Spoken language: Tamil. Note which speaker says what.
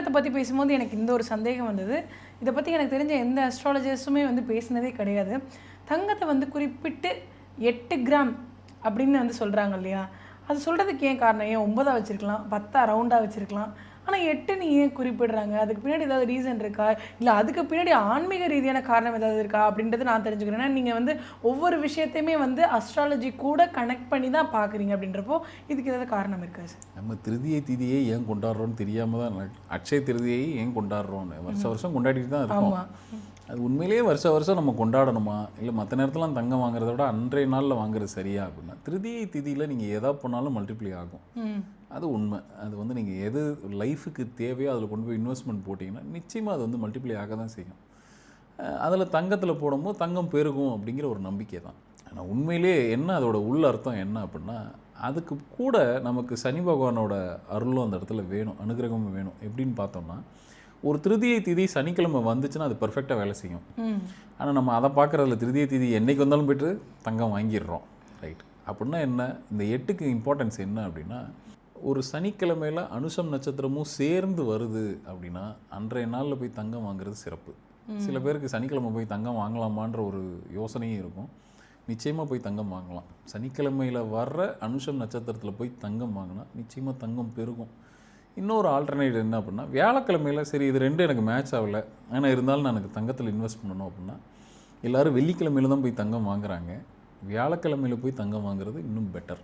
Speaker 1: தங்கத்தை பற்றி பேசும்போது எனக்கு இந்த ஒரு சந்தேகம் வந்தது. இதை பற்றி எனக்கு தெரிஞ்ச எந்த அஸ்ட்ராலஜர்ஸுமே வந்து பேசினதே கிடையாது. தங்கத்தை வந்து குறிப்பிட்டு எட்டு கிராம் அப்படின்னு வந்து சொல்கிறாங்க இல்லையா? அது சொல்கிறதுக்கு ஏன் காரணம்? ஏன் ஒன்பதாக வச்சுருக்கலாம்? பத்தா ரவுண்டாக வச்சுருக்கலாம்? ஆனால் எட்டுன்னு ஏன் குறிப்பிடுறாங்க? அதுக்கு பின்னாடி ஏதாவது ரீசன் இருக்கா? இல்லை அதுக்கு பின்னாடி ஆன்மீக ரீதியான காரணம் ஏதாவது இருக்கா? அப்படின்றது நான் தெரிஞ்சுக்கிறேன். ஏன்னா நீங்கள் வந்து ஒவ்வொரு விஷயத்தையுமே வந்து அஸ்ட்ராலஜி கூட கனெக்ட் பண்ணி தான் பார்க்குறீங்க அப்படின்றப்போ இதுக்கு ஏதாவது காரணம் இருக்கா சார்?
Speaker 2: நம்ம திருதியை திதியை ஏன் கொண்டாடுறோம்னு தெரியாமல் தான் அட்சய திருதியை ஏன் கொண்டாடுறோம்னு வருஷம் வருஷம் கொண்டாடிட்டு தான் இருக்கோம். அது உண்மையிலேயே வருஷ வருஷம் நம்ம கொண்டாடணுமா? இல்லை மற்ற நேரத்துலாம் தங்கம் வாங்குறத விட அன்றைய நாளில் வாங்குறது சரியா அப்படின்னா திருதியை திதியில் நீங்கள் எதா பண்ணாலும் மல்டிப்ளை ஆகும். அது உண்மை. அது வந்து நீங்கள் எது லைஃபுக்கு தேவையோ அதில் கொண்டு போய் இன்வெஸ்ட்மெண்ட் போட்டிங்கன்னா நிச்சயமாக அது வந்து மல்டிப்ளை ஆக தான் செய்யும் அதில் தங்கத்தில் போடும்போது தங்கம் பெருகும் அப்படிங்கிற ஒரு நம்பிக்கை தான். ஆனால் உண்மையிலே என்ன அதோட உள்ள அர்த்தம் என்ன அப்படின்னா அதுக்கு கூட நமக்கு சனி பகவானோட அருளும் அந்த இடத்துல வேணும் அனுகிரகமும் வேணும். எப்படின்னு பார்த்தோம்னா ஒரு திருதியை திதி சனிக்கிழமை வந்துச்சுன்னா அது பர்ஃபெக்டாக வேலை செய்யும். ஆனால் நம்ம அதை பார்க்குறதுல திருதியை திதி என்னைக்கு வந்தாலும் போய்ட்டு தங்கம் வாங்கிடுறோம். ரைட் அப்படின்னா என்ன? இந்த எட்டுக்கு இம்பார்ட்டன்ஸ் என்ன அப்படின்னா ஒரு சனிக்கிழமையில் அனுஷம் நட்சத்திரமும் சேர்ந்து வருது அப்படின்னா அன்றைய நாளில் போய் தங்கம் வாங்குறது சிறப்பு. சில பேருக்கு சனிக்கிழமை போய் தங்கம் வாங்கலாமான்ற ஒரு யோசனையும் இருக்கும். நிச்சயமாக போய் தங்கம் வாங்கலாம். சனிக்கிழமையில் வர்ற அனுஷம் நட்சத்திரத்தில் போய் தங்கம் வாங்கினா நிச்சயமாக தங்கம் பெருகும். இன்னொரு ஆல்டர்னேட் என்ன அப்படின்னா வியாழக்கிழமையில் சரி இது ரெண்டும் எனக்கு மேட்ச் ஆகல. ஆனால் இருந்தாலும் நான் எனக்கு தங்கத்தில் இன்வெஸ்ட் பண்ணணும் அப்படின்னா எல்லாரும் வெள்ளிக்கிழமையில தான் போய் தங்கம் வாங்குறாங்க. வியாழக்கிழமையில் போய் தங்கம் வாங்குறது இன்னும் பெட்டர்